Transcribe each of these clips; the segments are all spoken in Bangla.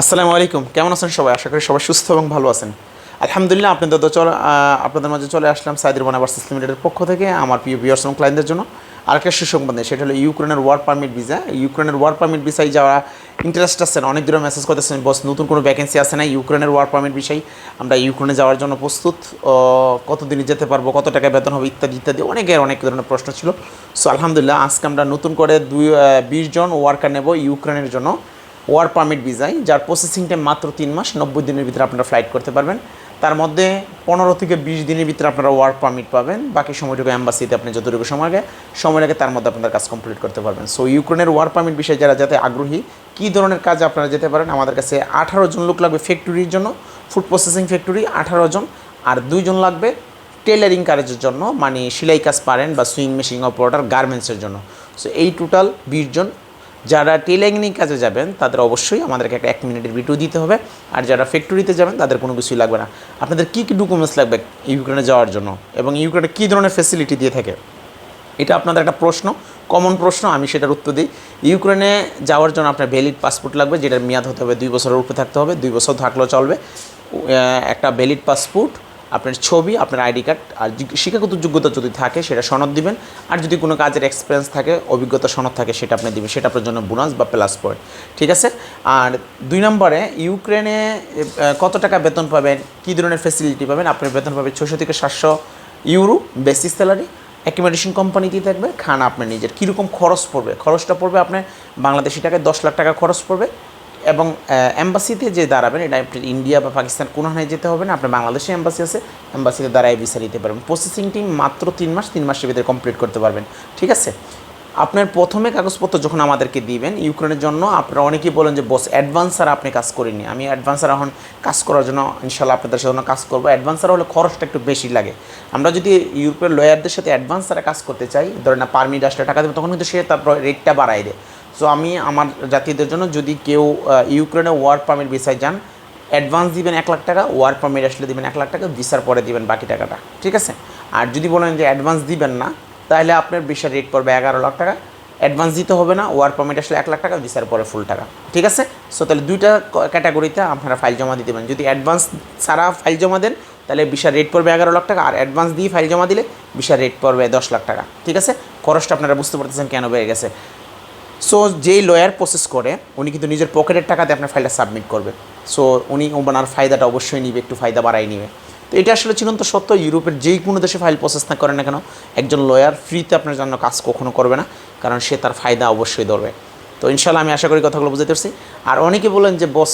আসসালামু আলাইকুম। কেমন আছেন সবাই? আশা করি সবাই সুস্থ এবং ভালো আছেন। আলহামদুলিল্লাহ, আপনাদের তো চলে আপনাদের মাঝে চলে আসলাম সাইদুর বানাবার্স লিমিটেডের পক্ষ থেকে আমার প্রিয় বিয়ার্স এবং ক্লায়েন্টদের জন্য। আরেকটা সুসংবাদ নেই সেটা হলো ইউক্রেনের ওয়ার পারমিট ভিসা ইউক্রেনের ওয়ার পারমিট ভিসায় যারা ইন্টারেস্ট আছেন, অনেক দূরে মেসেজ করতেছেন, বস, নতুন কোনো ভ্যাকেন্সি আছে না ইউক্রেনের ওয়ার পারমিট বিষয় আমরা ইউক্রেনে যাওয়ার জন্য প্রস্তুত। কতদিনে যেতে পারব, কত টাকা বেতন হবে, ইত্যাদি ইত্যাদি, অনেকের অনেক ধরনের প্রশ্ন ছিল। সো, আলহামদুলিল্লাহ, আজকে আমরা নতুন করে দুই বিশ জন ওয়ার্কার নেব ইউক্রেনের জন্য। ওয়ার পারমিট ভিসায়, যার প্রসেসিং টাইম মাত্র তিন মাস, নব্বই দিনের ভিতরে আপনারা ফ্লাইট করতে পারবেন। তার মধ্যে পনেরো থেকে বিশ দিনের ভিতরে আপনারা ওয়ার্ক পারমিট পাবেন। বাকি সময়টুকু অ্যাম্বাসিতে আপনি যতটুকু সময় লাগে সময় লাগে তার মধ্যে আপনার কাজ কমপ্লিট করতে পারবেন। সো ইউক্রেনের ওয়ার পারমিট বিষয়ে যারা যাতে আগ্রহী, কী ধরনের কাজ আপনারা যেতে পারেন? আমাদের কাছে আঠারো জন লোক লাগবে ফ্যাক্টরির জন্য ফুড প্রসেসিং ফ্যাক্টরি আঠারো জন। আর দুইজন লাগবে টেলারিং কাজের জন্য মানে সেলাই কাজ পারেন বা সুইং মেশিন অপারেটর গার্মেন্টসের জন্য। সো এই টোটাল বিশ জন। যারা টেলারিং কাজে যাবেন, তাদের অবশ্যই আমাদেরকে একটা এক মিনিটের ভিডিও দিতে হবে। আর যারা ফ্যাক্টরিতে যাবেন, তাদের কোনো কিছুই লাগবে না। আপনাদের কী কী ডকুমেন্টস লাগবে ইউক্রেনে যাওয়ার জন্য? এবং ইউক্রেনে কী ধরনের ফেসিলিটি দিয়ে থাকে? এটা আপনাদের একটা প্রশ্ন কমন প্রশ্ন, আমি সেটার উত্তর দিই। ইউক্রেনে যাওয়ার জন্য আপনার ভ্যালিড পাসপোর্ট লাগবে, যেটার মেয়াদ হতে হবে দুই বছরের উপরে থাকতে হবে, দুই বছর থাকলেও চলবে। একটা ভ্যালিড পাসপোর্ট আপনার ছবি, আপনার আইডি কার্ড আর শিক্ষাগত যোগ্যতা যদি থাকে সেটা সনদ দিবেন। আর যদি কোনো কাজের এক্সপিরিয়েন্স থাকে, অভিজ্ঞতা সনদ থাকে, সেটা আপনি দিবেন। সেটা আপনার জন্য বোনাস বা প্লাস পয়েন্ট ঠিক আছে? আর দুই নম্বরে, ইউক্রেনে কত টাকা বেতন পাবেন? কী ধরনের ফেসিলিটি পাবেন? আপনি বেতন পাবেন ছশো থেকে সাতশো ইউরো বেসিক স্যালারি অ্যাকোমোডেশন কোম্পানিতেই থাকবে। খানা আপনার নিজের। কীরকম খরচ পড়বে? খরচটা পড়বে আপনার বাংলাদেশি টাকায় দশ লাখ টাকা খরচ পড়বে। এবং অ্যাম্বাসিতে যে দাঁড়াবেন, এটা আপনার ইন্ডিয়া বা পাকিস্তান কোনো হানে যেতে হবে না। আপনার বাংলাদেশে অ্যাম্বাসি আছে অ্যাম্বাসিতে দাঁড়ায় ভিসা নিতে পারবেন। প্রসেসিং টিম মাত্র তিন মাস, তিন মাসের ভিতরে কমপ্লিট করতে পারবেন। ঠিক আছে? আপনার প্রথমে কাগজপত্র যখন আমাদেরকে দিবেন ইউক্রেনের জন্য, আপনারা অনেকেই বলেন যে, বস অ্যাডভান্সার আপনি কাজ করিনি আমি অ্যাডভান্সার এখন কাজ করার জন্য ইনশাল্লাহ আপনাদের সাথে কাজ করব। অ্যাডভান্সার হলে খরচটা একটু বেশি লাগে। আমরা যদি ইউরোপের লয়ারদের সাথে অ্যাডভান্সারে কাজ করতে চাই, ধরেন না পারমিট আসলে টাকা দেবে, তখন কিন্তু সে তারপর রেটটা বাড়াই দেয়। সো আমি আমার জাতিদের জন্য যদি কেউ ইউক্রেনে ওয়ার পারমিট ভিসায় যান অ্যাডভান্স দিবেন এক লাখ টাকা ওয়ার পারমিট আসলে দিবেন এক লাখ টাকা ভিসার পরে দিবেন বাকি টাকাটা, ঠিক আছে? আর যদি বলেন যে অ্যাডভান্স দিবেন না, তাহলে আপনার ভিসার রেট পড়বে এগারো লাখ টাকা অ্যাডভান্স দিতে হবে না ওয়ার পারমিট আসলে এক লাখ টাকা ভিসার পরে ফুল টাকা, ঠিক আছে? সো তাহলে দুইটা ক্যাটাগরিতে আপনারা ফাইল জমা দিতে পারেন। যদি অ্যাডভান্স ছাড়া ফাইল জমা দেন, তাহলে ভিসার রেট পড়বে এগারো লাখ টাকা, আর অ্যাডভান্স দিয়ে ফাইল জমা দিলে ভিসার রেট পড়বে দশ লাখ টাকা, ঠিক আছে? খরচটা আপনারা বুঝতে পারতেছেন কেন বেড়ে গেছে। সো যেই লয়ার প্রসেস করে উনি কিন্তু নিজের পকেটের টাকাতে আপনার ফাইলটা সাবমিট করবে। সো উনি ওনার ফায়দাটা অবশ্যই নিবে একটু ফায়দা বাড়াই নিবে। তো এটা আসলে চিরন্ত সত্য ইউরোপের যেই কোনো দেশে ফাইল প্রসেস না করে না কেন একজন লয়ার ফ্রিতে আপনার জন্য কাজ কখনো করবে না কারণ সে তার ফায়দা অবশ্যই ধরবে। তো ইনশাল্লাহ আমি আশা করি কথাগুলো বুঝতে পারছি। আর অনেকে বলেন যে বস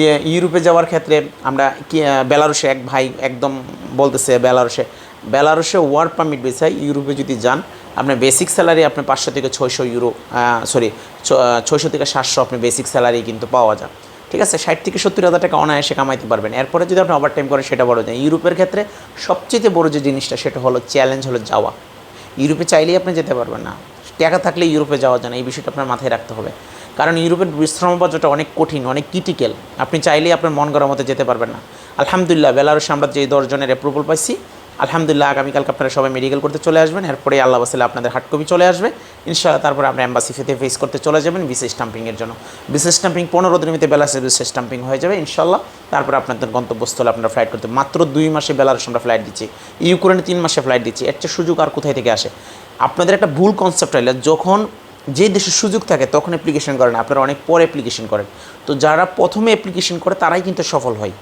ইয়ে, ইউরোপে যাওয়ার ক্ষেত্রে আমরা কি আহ, এক ভাই একদম বলতেছে বেলারুশে বেলারুশে ওয়ার্ক পারমিট বেসায় ইউরোপে যদি যান আপনার বেসিক স্যালারি আপনার পাঁচশো থেকে ছয়শো ইউরো সরি ছয়শো থেকে সাতশো আপনি বেসিক স্যালারি কিন্তু পাওয়া যায়। ঠিক আছে? ষাট থেকে সত্তর হাজার টাকা অনায়াসে কামাইতে পারবেন। এরপরে যদি আপনি ওভার টাইম করেন, সেটা বড় যায়। ইউরোপের ক্ষেত্রে সবচেয়ে বড় যে জিনিসটা, সেটা হলো চ্যালেঞ্জ হলো যাওয়া। ইউরোপে চাইলেই আপনি যেতে পারবেন না। টাকা থাকলে ইউরোপে যাওয়া যায় না। এই বিষয়টা আপনার মাথায় রাখতে হবে। কারণ ইউরোপের বিশ্রাম বাজারটা অনেক কঠিন, অনেক ক্রিটিক্যাল আপনি চাইলেই আপনার মন করার মতো যেতে পারবেন না। আলহামদুলিল্লাহ বেলারুসে আমরা যে দশজনের অ্যাপ্রুভাল পাইছি আলহামদুলিল্লাহ, আগামীকালকে আপনারা সবাই মেডিকেল করতে চলে আসবেন। এরপরে আল্লাহ বাসিলে আপনাদের হার্ড কপি চলে আসবে। ইনশাআল্লাহ, তারপরে আপনি অ্যাম্বাসি ফেতে ফেস করতে চলে যাবেন বিশেষ স্টাম্পিংয়ের জন্য। বিশেষ স্টাম্পিং পনেরো দিনের মধ্যে বেলাসে বিশেষ স্টাম্পিং হয়ে যাবে ইনশাল্লাহ তারপরে আপনাদের গন্তব্যস্থলে আপনারা ফ্লাইট করতে মাত্র দুই মাসে বেলারুস আমরা ফ্লাইট দিচ্ছি। ইউক্রেনে তিন মাসে ফ্লাইট দিচ্ছি। এর চেয়ে সুযোগ আর কোথায় থেকে আসে? আপনাদের একটা ভুল কনসেপ্ট হইলে যখন যে দেশে সুযোগ থাকে তখন অ্যাপ্লিকেশন করেন আপনারা অনেক পরে অ্যাপ্লিকেশন করেন। তো যারা প্রথমে অ্যাপ্লিকেশন করে, তারাই কিন্তু সফল হয়।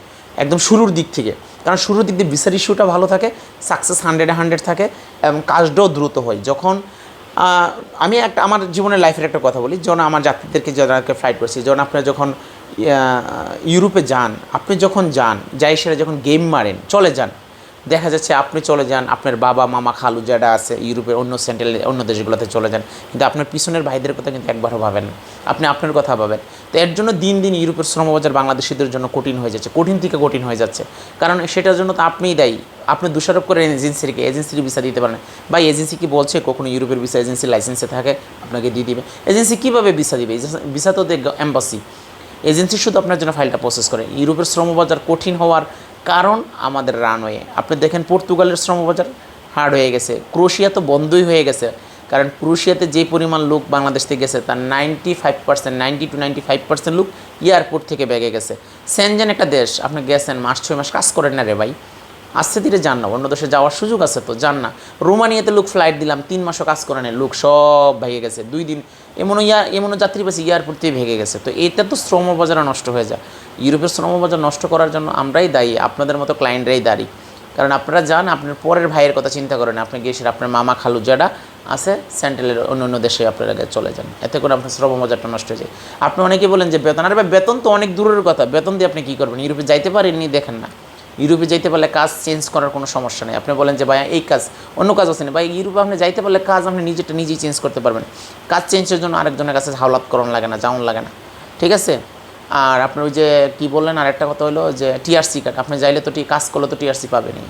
একদম শুরুর দিক থেকে। কারণ শুরুর দিক দিয়ে ভিসার ইস্যুটা ভালো থাকে সাকসেস হান্ড্রেডে হান্ড্রেড থাকে এবং কাজটাও দ্রুত হয়। যখন আমি একটা, আমার জীবনের লাইফের একটা কথা বলি, যখন আমার যাত্রীদেরকে যাদেরকে ফ্লাইট করছি, যখন আপনারা যখন ইউরোপে যান, আপনি যখন যান, যাই সেটা যখন গেম মারেন, চলে যান দেখা যাচ্ছে আপনি চলে যান, আপনার বাবা, মামা, খালু যারা আছে ইউরোপের অন্য সেন্ট্রাল অন্য দেশগুলোতে চলে যান, কিন্তু আপনার পিছনের ভাইদের কথা কিন্তু একবারও ভাবেন আপনি আপনার কথা ভাবেন। তো এর জন্য দিন দিন ইউরোপের শ্রমবাজার বাংলাদেশিদের জন্য কঠিন হয়ে যাচ্ছে, কঠিন থেকে কঠিন হয়ে যাচ্ছে। কারণ সেটার জন্য তো আপনিই দায়ী। আপনি দোষারোপ করেন এজেন্সিকে এজেন্সির ভিসা দিতে পারেন বা এজেন্সি কি বলছে? কখনো ইউরোপের ভিসা এজেন্সি লাইসেন্সে থাকে? আপনাকে দিয়ে দিবে। এজেন্সি কীভাবে ভিসা দিবে? ভিসা তো এম্বাসি এজেন্সি শুধু আপনার জন্য ফাইলটা প্রসেস করে। ইউরোপের শ্রমবাজার কঠিন হওয়ার কারণ আমাদের রানওয়ে। আপনি দেখেন পর্তুগালের শ্রমবাজার হার্ড হয়ে গেছে। ক্রোশিয়া তো বন্ধই হয়ে গেছে। কারণ ক্রুশিয়াতে যে পরিমাণ লোক বাংলাদেশ থেকে গেছে, তার ninety five percent ninety two ninety five percent লোক এয়ারপোর্ট থেকে ব্যাগে গেছে। সেনজেন একটা দেশ, আপনি গেছেন মাস ছয় মাস, কাজ করেন না রে ভাই। আস্তে ধীরে যান না, অন্য দেশে যাওয়ার সুযোগ আছে তো, যান না। রোমানিয়াতে লোক ফ্লাইট দিলাম, তিন মাসও কাজ করে নেই, লোক সব ভেঙে গেছে। দুই দিন এমনও ইয়ার এমনও যাত্রী পাশে এয়ারপোর্ট থেকে ভেঙে গেছে। তো এটা তো শ্রমবাজারে নষ্ট হয়ে যায়। ইউরোপের শ্রমবাজার নষ্ট করার জন্য আমরাই দায়ী, আপনাদের মতো ক্লায়েন্টরাই দায়ী কারণ আপনারা যান, আপনার পরের ভাইয়ের কথা চিন্তা করেন, আপনি গিয়ে আপনার মামা খালু যারা আছে সেন্ট্রালের অন্য অন্য দেশে আপনারা চলে যান। এতে করে আপনার শ্রম শ্রমবাজারটা নষ্ট হয়ে যায়। আপনি অনেকে বলেন যে, বেতন? আরে বেতন তো অনেক দূরের কথা। বেতন দিয়ে আপনি কী করবেন? ইউরোপে যাইতে পারেননি, দেখেন না। ইউরোপে যাইতে পারলে কাজ চেঞ্জ করার কোনো সমস্যা নেই। আপনি বলেন যে, ভাই, এই কাজ, অন্য কাজ আছে না। ভাই, ইউরোপে আপনি যাইতে পারলে কাজ আপনি নিজেরটা নিজেই চেঞ্জ করতে পারবেন। কাজ চেঞ্জের জন্য আরেকজনের কাছে হাওলাত করণ লাগে না, যাওন লাগে না। ঠিক আছে? আর আপনার ওই যে কী বললেন আর একটা কথা হলো যে টিআরসি কার্ড আপনি যাইলে তো কাজ করলে তো টিআরসি পাবেনই।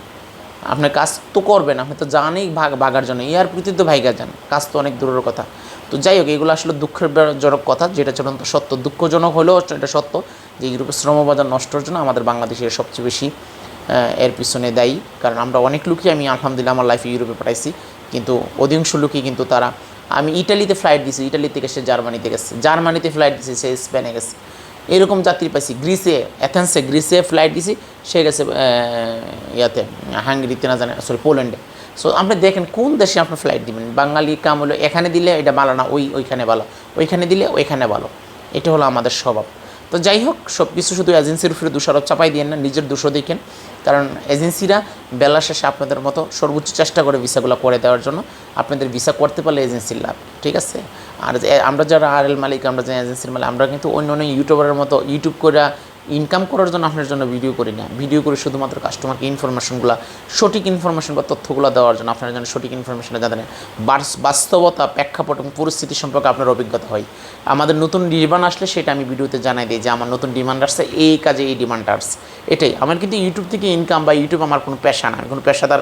আপনার কাজ তো করবেন, আপনি তো জানেই ভাগ, ভাগার জন্য। ইয়ার প্রতি তো ভাইগা যান কাজ তো অনেক দূরের কথা। তো যাই হোক, এগুলো আসলে দুঃখের জনক কথা, যেটা চূড়ান্ত সত্য। দুঃখজনক হলেও এটা সত্য যে ইউরোপের শ্রমবাজার নষ্টর জন্য আমাদের বাংলাদেশের সবচেয়ে বেশি এর পিছনে দায়ী। কারণ আমরা অনেক লোকই আমি আলহামদুলিল্লাহ আমার লাইফে ইউরোপে পাঠাইছি, কিন্তু অধিকাংশ লোকই কিন্তু তারা, আমি ইটালিতে ফ্লাইট দিছি, ইটালি থেকে সে জার্মানিতে গেছে। জার্মানিতে ফ্লাইট দিছি, সে স্পেনে গেছে। এরকম যাত্রী পাইছি। গ্রিসে, অ্যাথেন্সে, গ্রিসে ফ্লাইট দিছি, সে গেছে ইয়াতে, হাঙ্গেরিতে, না জানে সরি পোল্যান্ডে। সো আপনি দেখেন কোন দেশে আপনি ফ্লাইট দিবেন? বাঙালি কাম হলো এখানে দিলে এটা ভালো না, ওই, ওইখানে ভালো। ওইখানে দিলে ওইখানে ভালো। এটা হলো আমাদের স্বভাব। তো যাই হোক সব কিছু শুধু এজেন্সির উপরে দোষারোপ, চাপাই দিয়ে না, নিজের দোষও দেখেন। কারণ এজেন্সিরা বেলা শেষে আপনাদের মতো সর্বোচ্চ চেষ্টা করে ভিসাগুলো করে দেওয়ার জন্য আপনাদের ভিসা করতে পারলে এজেন্সির লাভ, ঠিক আছে? আর আমরা যারা আর এল মালিক, আমরা যে এজেন্সির মালিক, আমরা কিন্তু অন্য অন্য ইউটিউবারের মতো ইউটিউব করে ইনকাম করার জন্য আপনার জন্য ভিডিও করি না। ভিডিও করে শুধুমাত্র কাস্টমারকে ইনফরমেশনগুলো সঠিক ইনফরমেশন বা তথ্যগুলো দেওয়ার জন্য আপনার জন্য সঠিক ইনফরমেশনটা জানেন বাস্তবতা, প্রেক্ষাপট এবং পরিস্থিতি সম্পর্কে আপনার অভিজ্ঞতা হয়। আমাদের নতুন ডিমান্ড আসলে সেটা আমি ভিডিওতে জানাই দিই যে আমার নতুন ডিমান্ড আসছে, এই কাজে এই ডিমান্ড আসছে। এটাই। আমার কিন্তু ইউটিউব থেকে ইনকাম বা ইউটিউব আমার কোনো পেশা না। আমি কোনো পেশাদার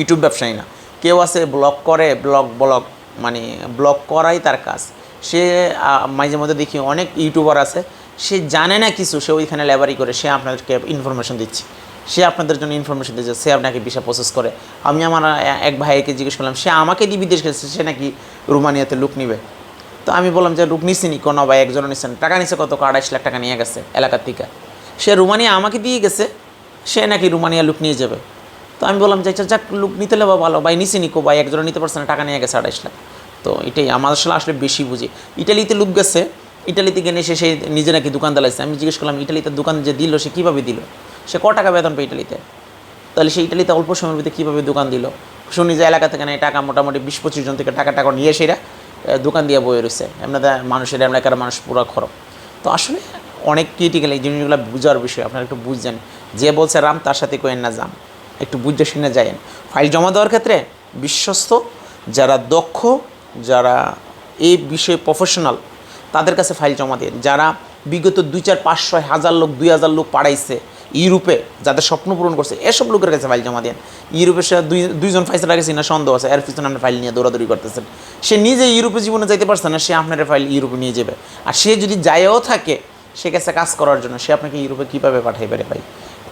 ইউটিউব ব্যবসায়ী না। কেউ আছে ব্লগ করে ব্লগ ব্লগ মানে ব্লগ করাই তার কাজ। সে মাঝে মধ্যে দেখি অনেক ইউটিউবার আছে সে জানে না কিছু, সে ওইখানে লেবারি করে, সে আপনাদেরকে ইনফরমেশন দিচ্ছে। সে আপনাদের জন্য ইনফরমেশন দিচ্ছে, সে আপনাকে ভিসা প্রসেস করে। আমি আমার এক ভাইকে জিজ্ঞেস করলাম, সে আমাকে দিয়ে বিদেশ গেছে, সে নাকি রুমানিয়াতে লুক নিবে? তো আমি বললাম যে, লুক নিছিনি কোনো ভাই, একজনও নিচ্ছেন টাকা নিছে কত আড়াইশ লাখ টাকা নিয়ে গেছে এলাকার থেকে। সে রুমানিয়া আমাকে দিয়ে গেছে, সে নাকি রুমানিয়া লুক নিয়ে যাবে? তো আমি বললাম যে আচ্ছা যাক, লুক নিতে লেবা ভালো। ভাই নিছি নিকো ভাই একজনে নিতে পারছে না, টাকা নিয়ে গেছে, আড়াইশ লাখ। তো এটাই, আমার আসলে আসলে বেশি বুঝি। ইটালিতে লুক গেছে ইটালিতে গেলে সে সেই নিজে নাকি দোকান দালাইছে। আমি জিজ্ঞেস করলাম, ইটালিতে দোকান যে দিল, সে কীভাবে দিল? সে ক টাকা বেতন পেয়ে ইটালিতে? তাহলে সেই ইটালিতে অল্প সময়ের ভিতরে কীভাবে দোকান দিল? শুনি যে এলাকা থেকে নেই টাকা মোটামুটি বিশ পঁচিশ জন থেকে টাকা টাকা নিয়ে সেরা দোকান দিয়ে বয়ে রয়েছে এমনিতে মানুষের এলাকার মানুষ পুরো খরচ তো আসলে অনেক ক্রিটিক্যাল এই জিনিসগুলো বুঝার বিষয়। আপনারা একটু বুঝছেন। যে বলছে রাম, তার সাথে কোয়েন না যান। একটু বুঝে শুনে যায়েন ফাইল জমা দেওয়ার ক্ষেত্রে বিশ্বস্ত, যারা দক্ষ, যারা এই বিষয়ে প্রফেশনাল তাদের কাছে ফাইল জমা দিন। যারা বিগত দুই চার পাঁচ ছয় হাজার লোক, দুই হাজার লোক পাড়াইছে ইউরোপে, যাদের স্বপ্ন পূরণ করছে, এসব লোকের কাছে ফাইল জমা দেন ইউরোপে সে দুই, দুইজন ফাইসা রাখেছি না সন্দেহ আছে, এর পিছনে আপনি ফাইল নিয়ে দৌড়াদৌড়ি করতেছেন। সে নিজে ইউরোপে জীবনে যাইতে পারছে না, সে আপনার ফাইল ইউরোপে নিয়ে যাবে। আর সে যদি যায়ও থাকে, সে কাছে কাজ করার জন্য, সে আপনাকে ইউরোপে কীভাবে পাঠাই পারে ভাই?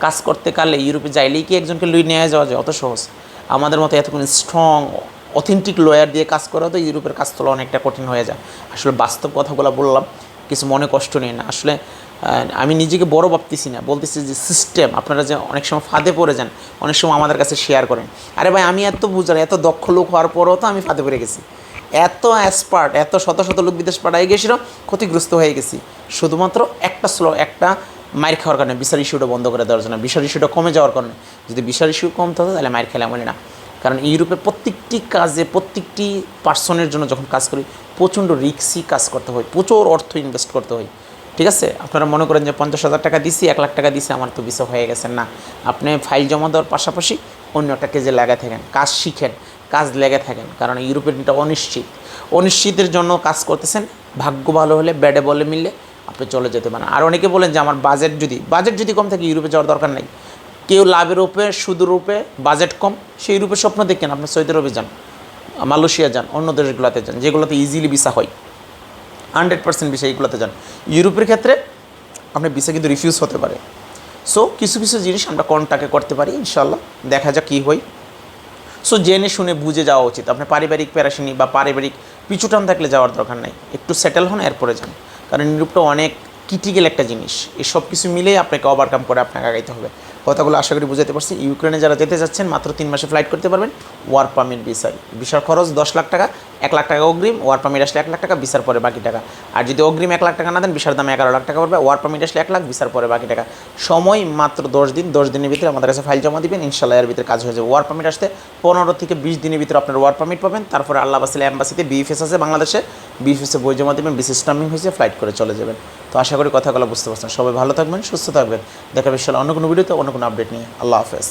কাজ করতে কালে ইউরোপে যাইলেই কি একজনকে লুই নিয়ে যাওয়া যায়? অত সহজ। আমাদের মতো এতক্ষণ স্ট্রং অথেন্টিক লয়ার দিয়ে কাজ করা তো ইউরোপের কাজ তোলা অনেকটা কঠিন হয়ে যায়। আসলে বাস্তব কথাগুলো বললাম, কিছু মনে কষ্ট নেই না। আসলে আমি নিজেকে বড় ভাবতেছি না। বলতেছি যে সিস্টেম আপনারা যে অনেক সময় ফাঁদে পড়ে যান, অনেক সময় আমাদের কাছে শেয়ার করেন। আরে ভাই, আমি এত বুঝার, এত দক্ষ লোক হওয়ার পরও তো আমি ফাঁদে পড়ে গেছি। এত এক্সপার্ট এত শত শত লোক বিদেশ পাঠাই গেছিল, ক্ষতিগ্রস্ত হয়ে গেছি। শুধুমাত্র একটা স্লো একটা মায়ের খাওয়ার কারণে বিশাল ইস্যুটা বন্ধ করে দেওয়ার জন্য বিশাল ইস্যুটা কমে যাওয়ার কারণে। যদি বিশাল ইস্যু কম থাকতো তাহলে মায়ের খেলে বলি না। কারণ ইউরোপে প্রত্যেকটি কাজে, প্রত্যেকটি পার্সনের জন্য যখন কাজ করি, প্রচণ্ড রিক্সি কাজ করতে হয়, প্রচুর অর্থ ইনভেস্ট করতে হয়। ঠিক আছে? আপনারা মনে করেন যে পঞ্চাশ হাজার টাকা দিছি, এক লাখ টাকা দিছি, আমার তো বিষয় হয়ে গেছে। না, আপনি ফাইল জমা দেওয়ার পাশাপাশি অন্য একটা কেজে লেগে থাকেন, কাজ শিখেন, কাজ লেগে থাকেন, কারণ ইউরোপের এটা অনিশ্চিত। অনিশ্চিতের জন্য কাজ করতেছেন, ভাগ্য ভালো হলে ব্যাডে বলে মিললে আপনি চলে যেতে পারেন। আর অনেকে বলেন যে আমার বাজেট যদি বাজেট যদি কম থাকে, ইউরোপে যাওয়ার দরকার নেই। কেউ লাভের রূপে, সুদের রূপে বাজেট কম, সেই রূপে স্বপ্ন দেখেন আপনি সৌদি আরবে যান মালয়েশিয়া যান, অন্য দেশগুলোতে যান, যেগুলোতে ইজিলি ভিসা হয়। হান্ড্রেড পার্সেন্ট ভিসা এইগুলোতে যান। ইউরোপের ক্ষেত্রে আপনার ভিসা কিন্তু রিফিউজ হতে পারে। সো কিছু কিছু জিনিস আমরা কন্টাকে করতে পারি ইনশাল্লাহ দেখা যাক কী হয়। সো জেনে শুনে বুঝে যাওয়া উচিত। আপনার পারিবারিক প্যারাশিনি বা পারিবারিক পিছুটান থাকলে যাওয়ার দরকার নাই। একটু সেটেল হন, এরপরে যান। কারণ ইউরোপটা অনেক ক্রিটিক্যাল একটা জিনিস। এই সব কিছু মিলেই আপনাকে ওভারকাম করে আপনাকে আগাইতে হবে। কথাগুলো আশা করি বুঝাতে পারছি। ইউক্রেনে যারা যেতে যাচ্ছেন, মাত্র তিন মাসে ফ্লাইট করতে পারবেন। ওয়ার পারমিট ভিসায় ভিসার খরচ দশ লাখ টাকা, এক লাখ টাকা অগ্রিম ওয়ার পারমিট আসলে এক লাখ টাকা ভিসার পরে বাকি টাকা। আর যদি অগ্রিম এক লাখ টাকা না দেন ভিসার দাম এগারো লাখ টাকা পড়বে ওয়ার পারমিট আসলে এক লাখ ভিসার পরে বাকি টাকা। সময় মাত্র দশ দিন, দশ দিনের ভিতরে আমাদের কাছে ফাইল জমা দিবেন ইনশাল্লাহ এর ভিতরে কাজ হয়ে যাবে। ওয়ার পারমিট আসতে পনেরো থেকে বিশ দিনের ভিতরে আপনার ওয়ার পারমিট পাবেন। তারপরে আল্লাহ বাসিল অ্যাম্বাসিতে বিএফএস আছে বাংলাদেশে। বিএফএসে বই জমা দেবেন বিশেষ স্টাম্পিং হয়েছে ফ্লাইট করে চলে যাবেন। তো আশা করি কথাগুলো বুঝতে পারছেন। সবাই ভালো থাকবেন, সুস্থ থাকবেন। দেখা বিশাল অন্য কোনো ভিডিওতে, অন্য কোনো আপডেট নিয়ে। আল্লাহ হাফেজ।